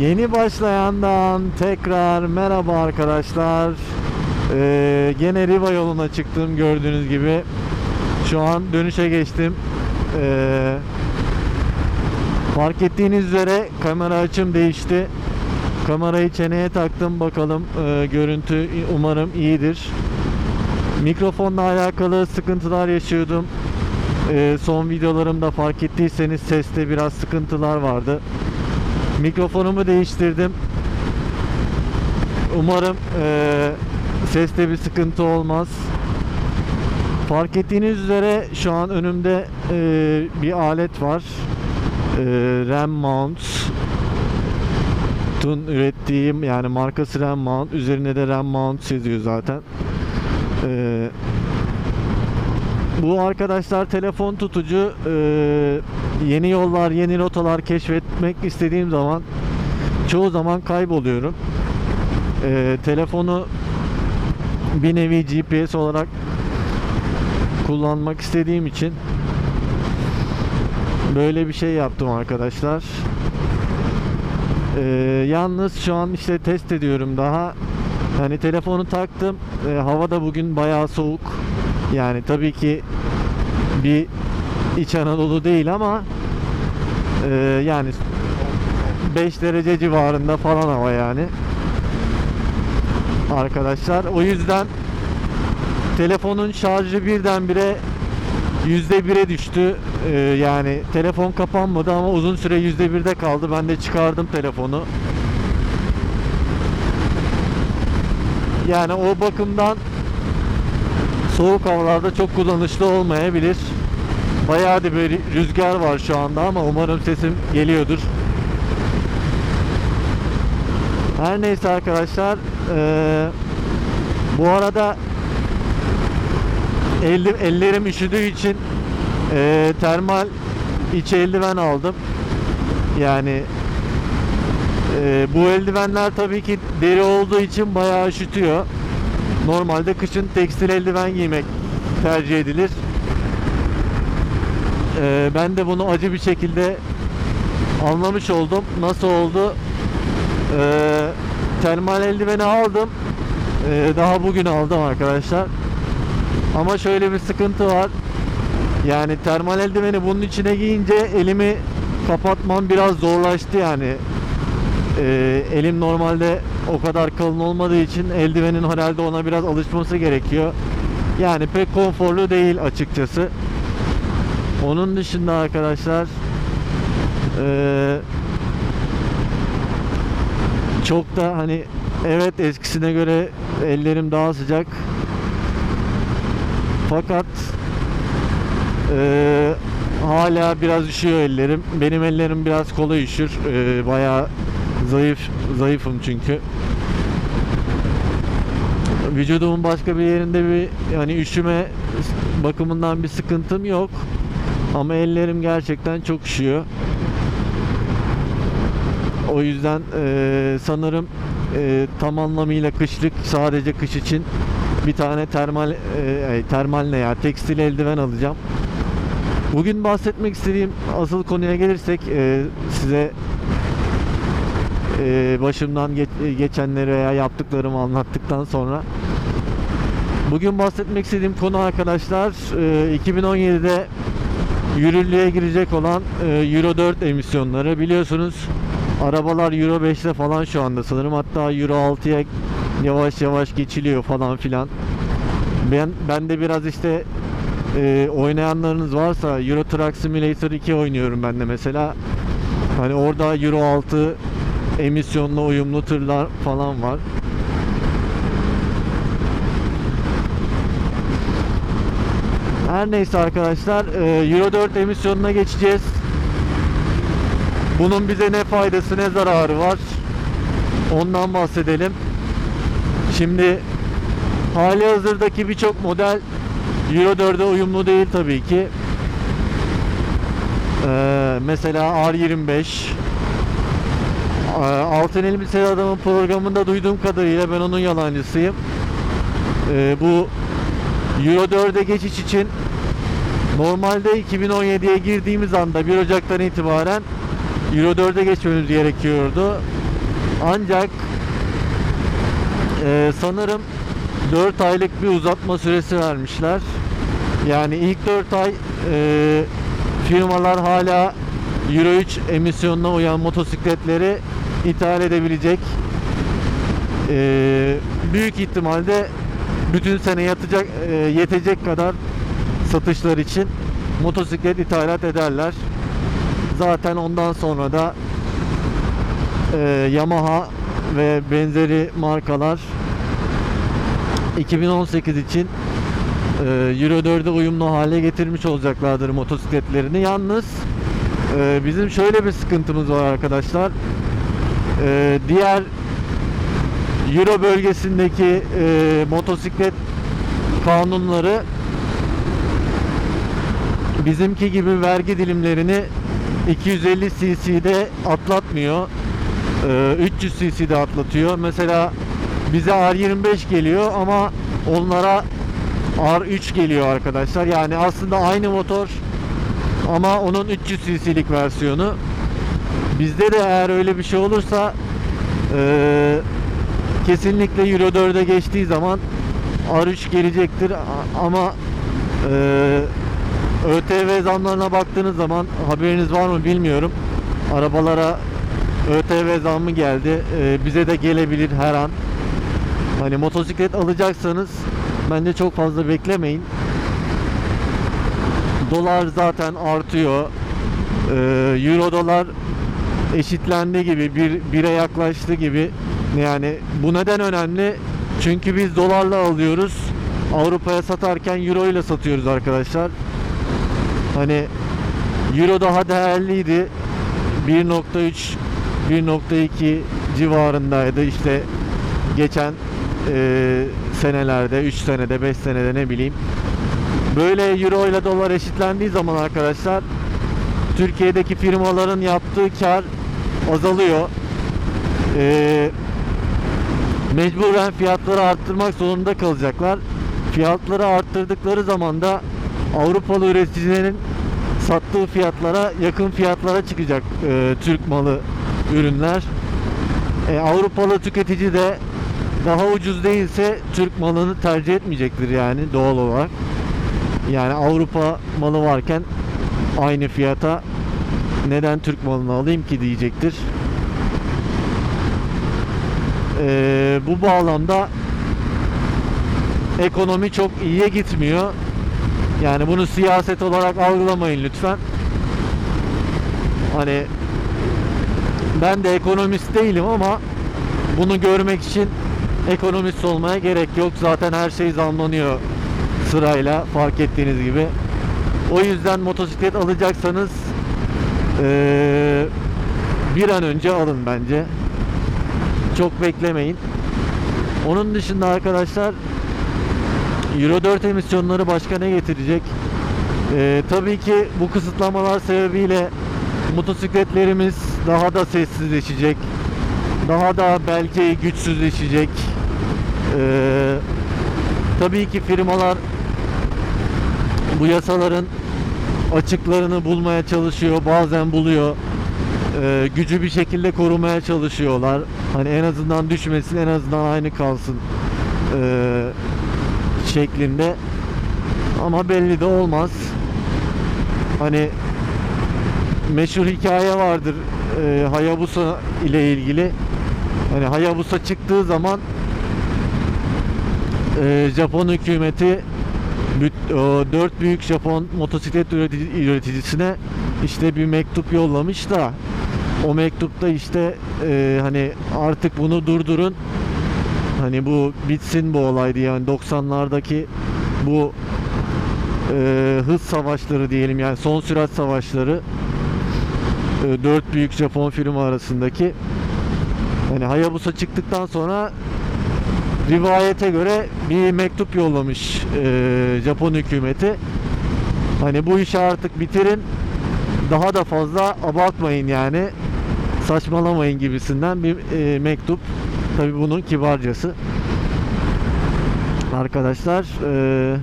Yeni başlayandan tekrar merhaba arkadaşlar. Ee, gene Riva yoluna çıktım gördüğünüz gibi. Şu an dönüşe geçtim. Ee, fark ettiğiniz üzere kamera açım değişti. Kamerayı çeneye taktım bakalım ee, görüntü umarım iyidir. Mikrofonla alakalı sıkıntılar yaşıyordum. Ee, son videolarımda fark ettiyseniz seste biraz sıkıntılar vardı. Mikrofonumu değiştirdim. Umarım eee, seste bir sıkıntı olmaz. Fark ettiğiniz üzere şu an önümde eee, bir alet var. Eee, RAM Mount. Ürettiğim yani markası RAM Mount. Üzerinde de RAM Mount yazıyor zaten. Eee bu arkadaşlar telefon tutucu eee, yeni yollar, yeni rotalar keşfetmek istediğim zaman çoğu zaman kayboluyorum. Eee, telefonu bir nevi GPS olarak kullanmak istediğim için böyle bir şey yaptım arkadaşlar. Eee, yalnız şu an işte test ediyorum daha. Hani telefonu taktım. Eee, hava da bugün bayağı soğuk. Yani tabii ki bir İç Anadolu değil ama e, yani 5 derece civarında falan hava yani. Arkadaşlar o yüzden telefonun şarjı birdenbire yüzde bire düştü. E, yani telefon kapanmadı ama uzun süre yüzde birde kaldı. Ben de çıkardım telefonu. Yani o bakımdan soğuk havalarda çok kullanışlı olmayabilir. Bayağı da böyle rüzgar var şu anda ama umarım sesim geliyordur. Her neyse arkadaşlar eee, bu arada elli, ellerim üşüdüğü için eee, termal iç eldiven aldım. Yani eee, bu eldivenler tabii ki deri olduğu için bayağı üşütüyor. Normalde kışın tekstil eldiven giymek tercih edilir. Ee, ben de bunu acı bir şekilde anlamış oldum. Nasıl oldu? Ee, termal eldiveni aldım. Ee, daha bugün aldım arkadaşlar. Ama şöyle bir sıkıntı var. Yani termal eldiveni bunun içine giyince elimi kapatmam biraz zorlaştı yani. Ee, elim normalde o kadar kalın olmadığı için eldivenin herhalde ona biraz alışması gerekiyor. Yani pek konforlu değil açıkçası. Onun dışında arkadaşlar ee, çok da hani evet eskisine göre ellerim daha sıcak. Fakat ee, hala biraz üşüyor ellerim. Benim ellerim biraz kolay üşür. Ee, bayağı zayıf zayıfım çünkü. Vücudumun başka bir yerinde bir yani üşüme bakımından bir sıkıntım yok. Ama ellerim gerçekten çok üşüyor. O yüzden eee, sanırım eee, tam anlamıyla kışlık sadece kış için bir tane termal eee, termal ne ya tekstil eldiven alacağım. Bugün bahsetmek istediğim asıl konuya gelirsek eee, size eee, başımdan geç- geçenleri veya yaptıklarımı anlattıktan sonra bugün bahsetmek istediğim konu arkadaşlar eee, 2017'de yürürlüğe girecek olan e, Euro 4 emisyonları biliyorsunuz arabalar Euro 5'te falan şu anda sanırım hatta Euro 6'ya yavaş yavaş geçiliyor falan filan. Ben ben de biraz işte e, oynayanlarınız varsa Euro Truck Simulator 2 oynuyorum ben de mesela. Hani orada Euro 6 emisyonla uyumlu tırlar falan var. Her neyse arkadaşlar e, Euro 4 emisyonuna geçeceğiz. Bunun bize ne faydası ne zararı var? Ondan bahsedelim. Şimdi hali hazırdaki birçok model Euro 4'e uyumlu değil tabii ki. Ee, mesela R25 Ee, Altın Elbiseli Adamın programında duyduğum kadarıyla ben onun yalancısıyım. Ee, bu Euro 4'e geçiş için normalde 2017'ye girdiğimiz anda 1 Ocak'tan itibaren Euro 4'e geçmemiz gerekiyordu. Ancak e, sanırım 4 aylık bir uzatma süresi vermişler. Yani ilk 4 ay e, firmalar hala Euro 3 emisyonuna uyan motosikletleri ithal edebilecek. E, büyük ihtimalle bütün sene yatacak e, yetecek kadar satışlar için motosiklet ithalat ederler. Zaten ondan sonra da e, Yamaha ve benzeri markalar 2018 için e, Euro 4'e uyumlu hale getirmiş olacaklardır motosikletlerini. Yalnız e, bizim şöyle bir sıkıntımız var arkadaşlar. E, diğer Euro bölgesindeki e, motosiklet kanunları bizimki gibi vergi dilimlerini 250 cc'de atlatmıyor. Ee, 300 cc'de atlatıyor. Mesela bize R25 geliyor ama onlara R3 geliyor arkadaşlar. Yani aslında aynı motor ama onun 300 cc'lik versiyonu. Bizde de eğer öyle bir şey olursa eee, kesinlikle Euro 4'e geçtiği zaman R3 gelecektir ama eee ÖTV zamlarına baktığınız zaman haberiniz var mı bilmiyorum. Arabalara ÖTV zammı geldi. Ee, bize de gelebilir her an. Hani motosiklet alacaksanız bence çok fazla beklemeyin. Dolar zaten artıyor. Ee, Euro dolar eşitlendi gibi bir bire yaklaştı gibi. Yani bu neden önemli? Çünkü biz dolarla alıyoruz. Avrupa'ya satarken euro ile satıyoruz arkadaşlar. Hani euro daha değerliydi. 1.3 1.2 civarındaydı işte geçen e, senelerde 3 senede 5 senede ne bileyim böyle euro ile dolar eşitlendiği zaman arkadaşlar Türkiye'deki firmaların yaptığı kar azalıyor. E, mecburen fiyatları arttırmak zorunda kalacaklar. Fiyatları arttırdıkları zaman da Avrupalı üreticilerin sattığı fiyatlara yakın fiyatlara çıkacak e, Türk malı ürünler. E, Avrupalı tüketici de daha ucuz değilse Türk malını tercih etmeyecektir yani doğal olarak. Yani Avrupa malı varken aynı fiyata neden Türk malını alayım ki diyecektir. E, bu bağlamda ekonomi çok iyiye gitmiyor. Yani bunu siyaset olarak algılamayın lütfen. Hani ben de ekonomist değilim ama bunu görmek için ekonomist olmaya gerek yok. Zaten her şey zamlanıyor sırayla fark ettiğiniz gibi. O yüzden motosiklet alacaksanız eee, bir an önce alın bence. Çok beklemeyin. Onun dışında arkadaşlar Euro 4 emisyonları başka ne getirecek? Ee, tabii ki bu kısıtlamalar sebebiyle motosikletlerimiz daha da sessizleşecek. Daha da belki güçsüzleşecek. Ee, tabii ki firmalar bu yasaların açıklarını bulmaya çalışıyor. Bazen buluyor. Ee, gücü bir şekilde korumaya çalışıyorlar. Hani en azından düşmesin, en azından aynı kalsın. Ee, şeklinde ama belli de olmaz. Hani meşhur hikaye vardır e, Hayabusa ile ilgili. Hani Hayabusa çıktığı zaman e, Japon hükümeti dört büyük Japon motosiklet üretici- üreticisine işte bir mektup yollamış da o mektupta işte e, hani artık bunu durdurun Hani bu bitsin bu olay diye yani 90'lardaki bu e, hız savaşları diyelim yani son sürat savaşları e, dört büyük Japon firma arasındaki hani Hayabusa çıktıktan sonra rivayete göre bir mektup yollamış e, Japon hükümeti. Hani bu işi artık bitirin. Daha da fazla abartmayın yani. Saçmalamayın gibisinden bir e, mektup. Tabi bunun kibarcası. Arkadaşlar e,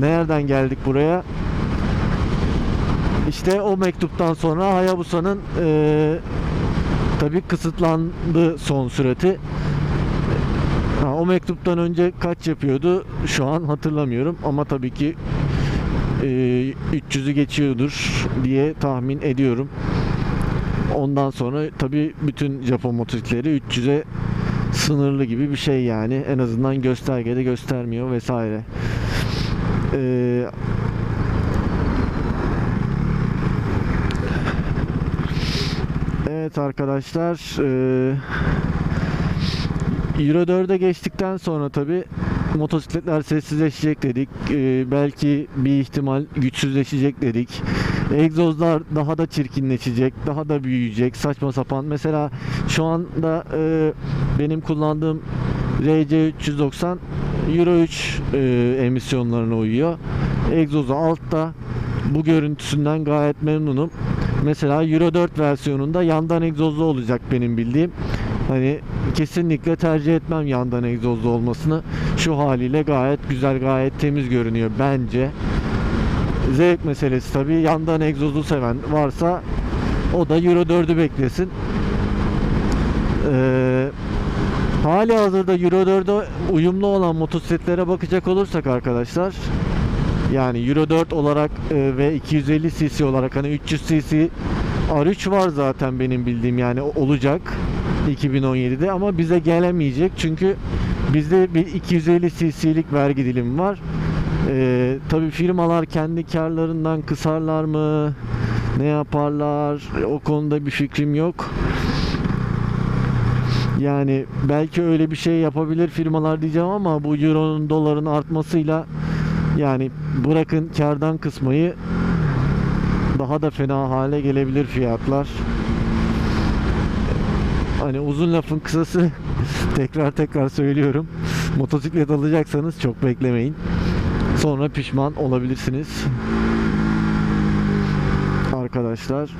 nereden geldik buraya? İşte o mektuptan sonra Hayabusa'nın e, tabi kısıtlandı son sürati. O mektuptan önce kaç yapıyordu şu an hatırlamıyorum ama tabii ki e, 300'ü geçiyordur diye tahmin ediyorum. Ondan sonra tabii bütün Japon motosikletleri 300'e sınırlı gibi bir şey yani. En azından göstergede göstermiyor vesaire. Ee, evet arkadaşlar ee, Euro 4'e geçtikten sonra tabi motosikletler sessizleşecek dedik. Ee, belki bir ihtimal güçsüzleşecek dedik. Egzozlar daha da çirkinleşecek, daha da büyüyecek, saçma sapan. Mesela şu anda e, benim kullandığım RC390 Euro 3 e, emisyonlarına uyuyor. Egzozu altta. Bu görüntüsünden gayet memnunum. Mesela Euro 4 versiyonunda yandan egzozlu olacak benim bildiğim. Hani kesinlikle tercih etmem yandan egzozlu olmasını. Şu haliyle gayet güzel, gayet temiz görünüyor bence. Zevk meselesi tabii. Yandan egzozlu seven varsa o da Euro 4'ü beklesin. Ee, hali hazırda Euro 4'e uyumlu olan motosikletlere bakacak olursak arkadaşlar yani Euro 4 olarak e, ve 250 cc olarak hani 300 cc R3 var zaten benim bildiğim yani olacak 2017'de ama bize gelemeyecek çünkü bizde bir 250 cc'lik vergi dilimi var. Ee, tabii firmalar kendi karlarından kısarlar mı? Ne yaparlar? O konuda bir fikrim yok. Yani belki öyle bir şey yapabilir firmalar diyeceğim ama bu euronun doların artmasıyla yani bırakın kardan kısmayı daha da fena hale gelebilir fiyatlar. Hani uzun lafın kısası tekrar tekrar söylüyorum. Motosiklet alacaksanız çok beklemeyin. Sonra pişman olabilirsiniz. Arkadaşlar.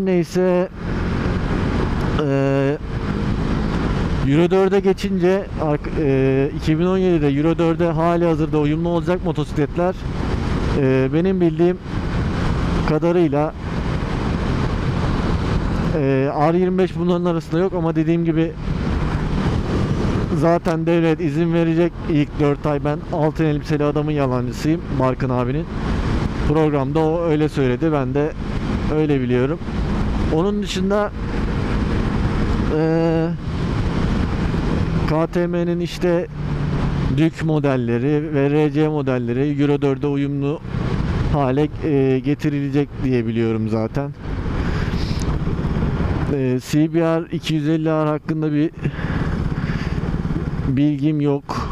Her neyse eee Euro 4'e geçince eee, 2017'de Euro 4'e hali hazırda uyumlu olacak motosikletler. Eee, benim bildiğim kadarıyla eee, R25 bunların arasında yok ama dediğim gibi zaten devlet izin verecek. İlk 4 ay ben altın elbiseli adamın yalancısıyım Barkın abinin. Programda o öyle söyledi ben de öyle biliyorum onun dışında eee KTM'nin işte Dük modelleri ve RC modelleri Euro 4'e uyumlu hale e, getirilecek diye biliyorum zaten. E, CBR 250R hakkında bir bilgim yok.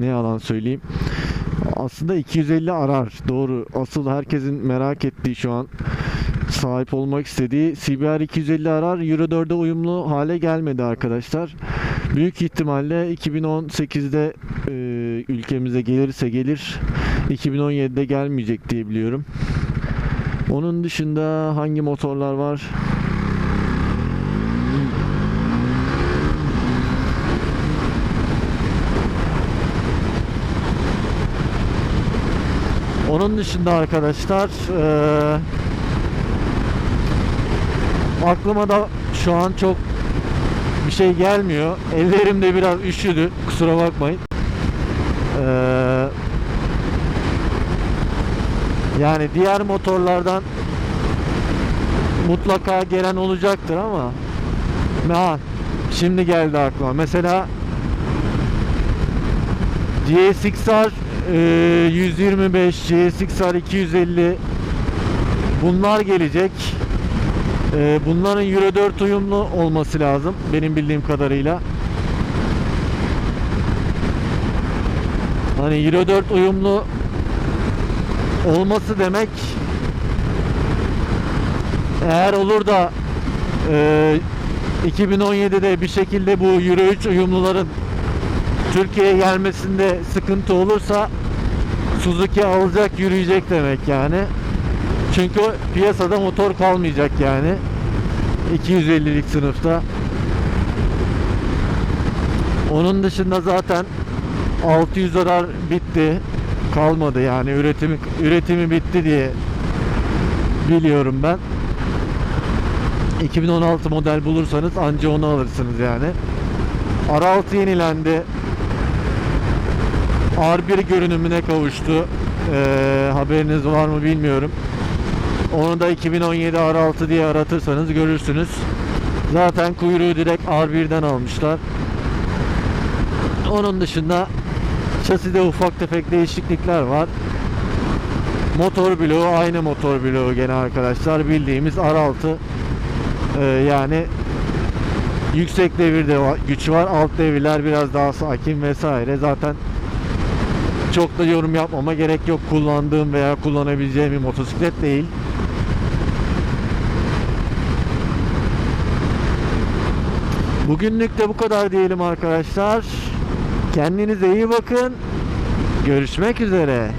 Ne yalan söyleyeyim. Aslında 250 arar. Doğru. Asıl herkesin merak ettiği şu an sahip olmak istediği CBR 250 arar Euro 4'e uyumlu hale gelmedi arkadaşlar. Büyük ihtimalle 2018'de e, ülkemize gelirse gelir. 2017'de gelmeyecek diye biliyorum. Onun dışında hangi motorlar var? Onun dışında arkadaşlar eee aklıma da şu an çok bir şey gelmiyor. Ellerim de biraz üşüdü. Kusura bakmayın. Ee, yani diğer motorlardan mutlaka gelen olacaktır ama ha, şimdi geldi aklıma. Mesela GSX-R e, 125, GSX-R 250 bunlar gelecek. Ee, bunların Euro 4 uyumlu olması lazım benim bildiğim kadarıyla. Hani Euro 4 uyumlu olması demek eğer olur da e, 2017'de bir şekilde bu Euro 3 uyumluların Türkiye'ye gelmesinde sıkıntı olursa Suzuki alacak yürüyecek demek yani. Çünkü piyasada motor kalmayacak yani. 250'lik sınıfta. Onun dışında zaten 600 arar bitti. Kalmadı yani üretimi üretimi bitti diye biliyorum ben. 2016 model bulursanız anca onu alırsınız yani. R6 yenilendi. R1 görünümüne kavuştu. Ee, haberiniz var mı bilmiyorum. Onu da 2017 R6 diye aratırsanız görürsünüz. Zaten kuyruğu direkt R1'den almışlar. Onun dışında şaside ufak tefek değişiklikler var. Motor bloğu aynı motor bloğu gene arkadaşlar. Bildiğimiz R6 Ee, yani yüksek devirde güç var. Alt devirler biraz daha sakin vesaire. Zaten çok da yorum yapmama gerek yok. Kullandığım veya kullanabileceğim bir motosiklet değil. Bugünlük de bu kadar diyelim arkadaşlar. Kendinize iyi bakın. Görüşmek üzere.